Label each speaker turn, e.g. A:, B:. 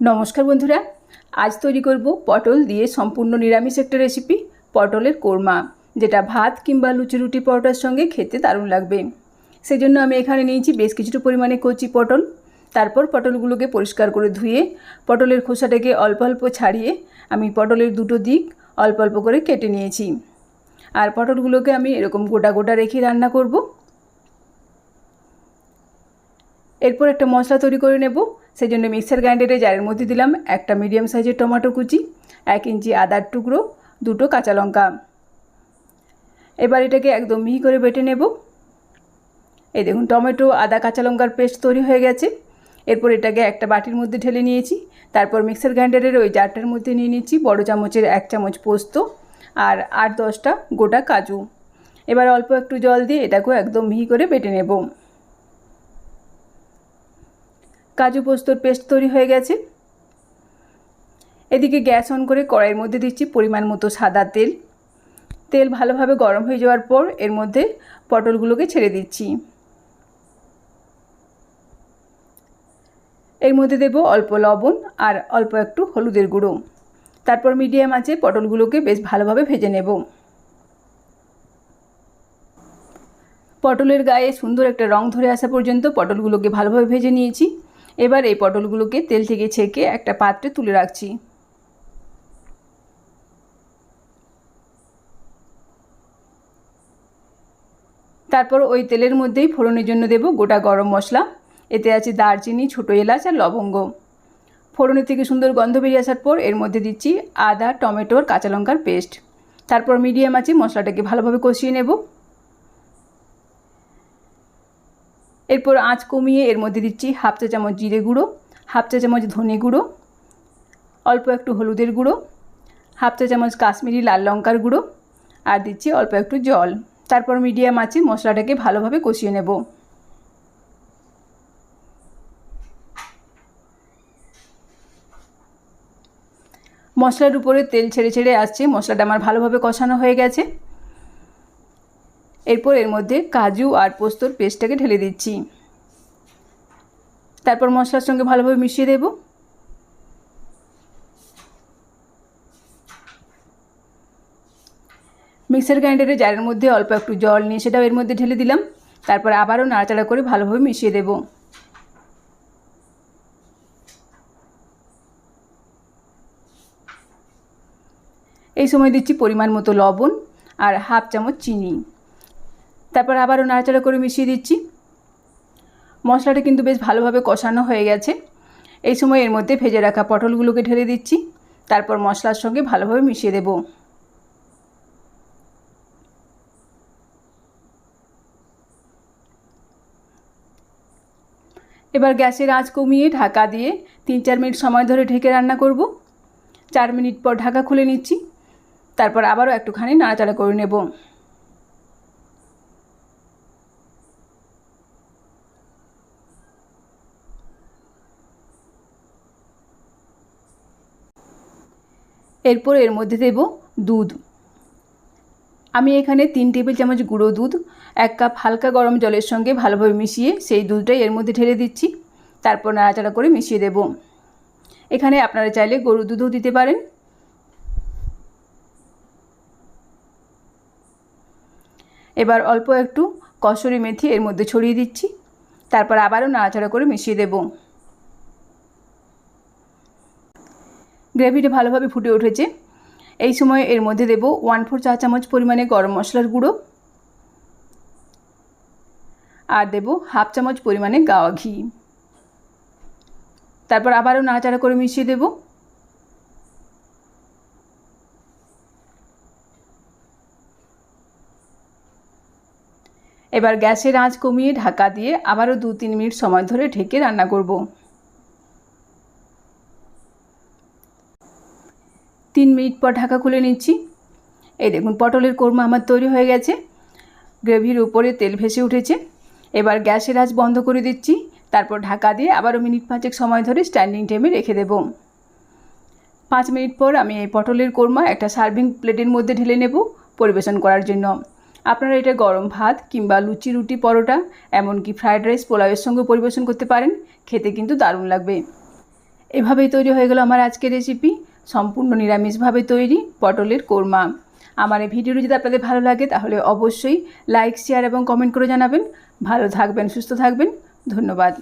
A: নমস্কার বন্ধুরা, আজ তৈরি করব পটল দিয়ে সম্পূর্ণ নিরামিষ একটা রেসিপি পটলের কোরমা, যেটা ভাত কিংবা লুচি রুটি পরোটার সঙ্গে খেতে দারুণ লাগবে। সেই জন্য আমি এখানে নিয়েছি বেশ কিছুটা পরিমাণে কচি পটল। তারপর পটলগুলোকে পরিষ্কার করে ধুয়ে, পটলের খোসাটাকে অল্প অল্প ছাড়িয়ে আমি পটলের দুটো দিক অল্প অল্প করে কেটে নিয়েছি। আর পটলগুলোকে আমি এরকম গোটা গোটা রেখে রান্না করব। এরপর একটা মশলা তৈরি করে নেব। সেই জন্য মিক্সার গ্রাইন্ডারে জারের মধ্যে দিলাম একটা মিডিয়াম সাইজের টমেটো কুচি, এক ইঞ্চি আদার টুকরো, দুটো কাঁচা লঙ্কা। এবার এটাকে একদম মিহি করে বেটে নেব। এই দেখুন, টমেটো, আদা, কাঁচা লঙ্কার পেস্ট তৈরি হয়ে গেছে। এরপর এটাকে একটা বাটির মধ্যে ঢেলে নিয়েছি। তারপর মিক্সার গ্রাইন্ডারের ওই জারটার মধ্যে নিয়ে নিচ্ছি বড় চামচের এক চামচ পোস্ত আর আট দশটা গোটা কাজু। এবার অল্প একটু জল দিয়ে এটাকেও একদম মিহি করে বেটে নেব। কাজু পোস্তর পেস্ট তৈরি হয়ে গেছে। এদিকে গ্যাস অন করে কড়াইয়ের মধ্যে দিচ্ছি পরিমাণ মতো সাদা তেল। তেল ভালোভাবে গরম হয়ে যাওয়ার পর এর মধ্যে পটলগুলোকে ছেড়ে দিচ্ছি। এর মধ্যে দেব অল্প লবণ আর অল্প একটু হলুদের গুঁড়ো। তারপর মিডিয়াম আছে পটলগুলোকে বেশ ভালোভাবে ভেজে নেব। পটলের গায়ে সুন্দর একটা রং ধরে আসা পর্যন্ত পটলগুলোকে ভালোভাবে ভেজে নিয়েছি। এবার এই পটলগুলোকে তেল থেকে ছেঁকে একটা পাত্রে তুলে রাখছি। তারপর ওই তেলের মধ্যেই ফোড়নের জন্য দেব গোটা গরম মশলা। এতে আছে দারচিনি, ছোটো এলাচ আর লবঙ্গ। ফোড়নের থেকে সুন্দর গন্ধ বেরিয়ে আসার পর এর মধ্যে দিচ্ছি আদা, টমেটোর কাঁচা লঙ্কার পেস্ট। তারপর মিডিয়াম আছে মশলাটাকে ভালোভাবে কষিয়ে নেব। এরপর আঁচ কমিয়ে এর মধ্যে দিচ্ছি হাফ চা চামচ জিরে গুঁড়ো, হাফ চা চামচ ধনে গুঁড়ো, অল্প একটু হলুদের গুঁড়ো, হাফ চা চামচ কাশ্মীরি লাল লঙ্কার গুঁড়ো আর দিচ্ছি অল্প একটু জল। তারপর মিডিয়াম আছে মশলাটাকে ভালোভাবে কষিয়ে নেব। মশলার উপরে তেল ছেড়ে ছেড়ে আসছে, মশলাটা আমার ভালোভাবে কষানো হয়ে গেছে। এরপর এর মধ্যে কাজু আর পোস্তর পেস্টটাকে ঢেলে দিচ্ছি। তারপর মশলার সঙ্গে ভালোভাবে মিশিয়ে দেব। মিক্সার গ্রাইন্ডারে জারের মধ্যে অল্প একটু জল নিয়ে সেটাও এর মধ্যে ঢেলে দিলাম। তারপর আবারও নাড়াচাড়া করে ভালোভাবে মিশিয়ে দেব। এই সময় দিচ্ছি পরিমাণ মতো লবণ আর হাফ চামচ চিনি। তারপর আবারও নাড়াচাড়া করে মিশিয়ে দিচ্ছি। মশলাটা কিন্তু বেশ ভালোভাবে কষানো হয়ে গেছে। এই সময় এর মধ্যে ভেজে রাখা পটলগুলোকে ঢেলে দিচ্ছি। তারপর মশলার সঙ্গে ভালোভাবে মিশিয়ে দেব। এবার গ্যাসের আঁচ কমিয়ে ঢাকা দিয়ে তিন চার মিনিট সময় ধরে ঢেকে রান্না করব। চার মিনিট পর ঢাকা খুলে নিচ্ছি। তারপর আবারও একটুখানি নাড়াচাড়া করে নেব। এরপর এর মধ্যে দেব দুধ। আমি এখানে তিন টেবিল চামচ গুঁড়ো দুধ, এক কাপ হালকা গরম জলের সঙ্গে ভালোভাবে মিশিয়ে সেই দুধটাই এর মধ্যে ঢেলে দিচ্ছি। তারপর নাড়াচাড়া করে মিশিয়ে দেব। এখানে আপনারা চাইলে গরুর দুধও দিতে পারেন। এবার অল্প একটু কসুরি মেথি এর মধ্যে ছড়িয়ে দিচ্ছি। তারপর আবারও নাড়াচাড়া করে মিশিয়ে দেব। গ্রেভিটা ভালোভাবে ফুটে উঠেছে। এই সময় এর মধ্যে দেব ওয়ান ফোর চা চামচ পরিমাণে গরম মশলার গুঁড়ো। আর দেব হাফ চামচ পরিমাণে গাওয়া ঘি। তারপর আবারও নাড়াচাড়া করে মিশিয়ে দেবো। এবার গ্যাসের আঁচ কমিয়ে ঢাকা দিয়ে আবারও দু তিন মিনিট সময় ধরে ঢেকে রান্না করব। তিন মিনিট পর ঢাকা খুলে নিচ্ছি। এই দেখুন, পটলের কোরমা আমার তৈরি হয়ে গেছে। গ্রেভির উপরে তেল ভেসে উঠেছে। এবার গ্যাসের আঁচ বন্ধ করে দিচ্ছি। তারপর ঢাকা দিয়ে আবারও মিনিট পাঁচেক সময় ধরে স্ট্যান্ডিং টাইমে রেখে দেব। পাঁচ মিনিট পর আমি এই পটলের কোরমা একটা সার্ভিং প্লেটের মধ্যে ঢেলে নেব পরিবেশন করার জন্য। আপনারা এটা গরম ভাত কিংবা লুচি, রুটি, পরোটা, এমনকি ফ্রায়েড রাইস, পোলাওয়ের সঙ্গে পরিবেশন করতে পারেন। খেতে কিন্তু দারুণ লাগবে। এভাবেই তৈরি হয়ে গেল আমার আজকের রেসিপি সম্পূর্ণ নিরামিষভাবে তৈরি পটলের কোরমা। আমার এই ভিডিওটি যদি আপনাদের ভালো লাগে, তাহলে অবশ্যই লাইক শেয়ার এবং কমেন্ট করে জানাবেন। ভালো থাকবেন, সুস্থ থাকবেন। ধন্যবাদ।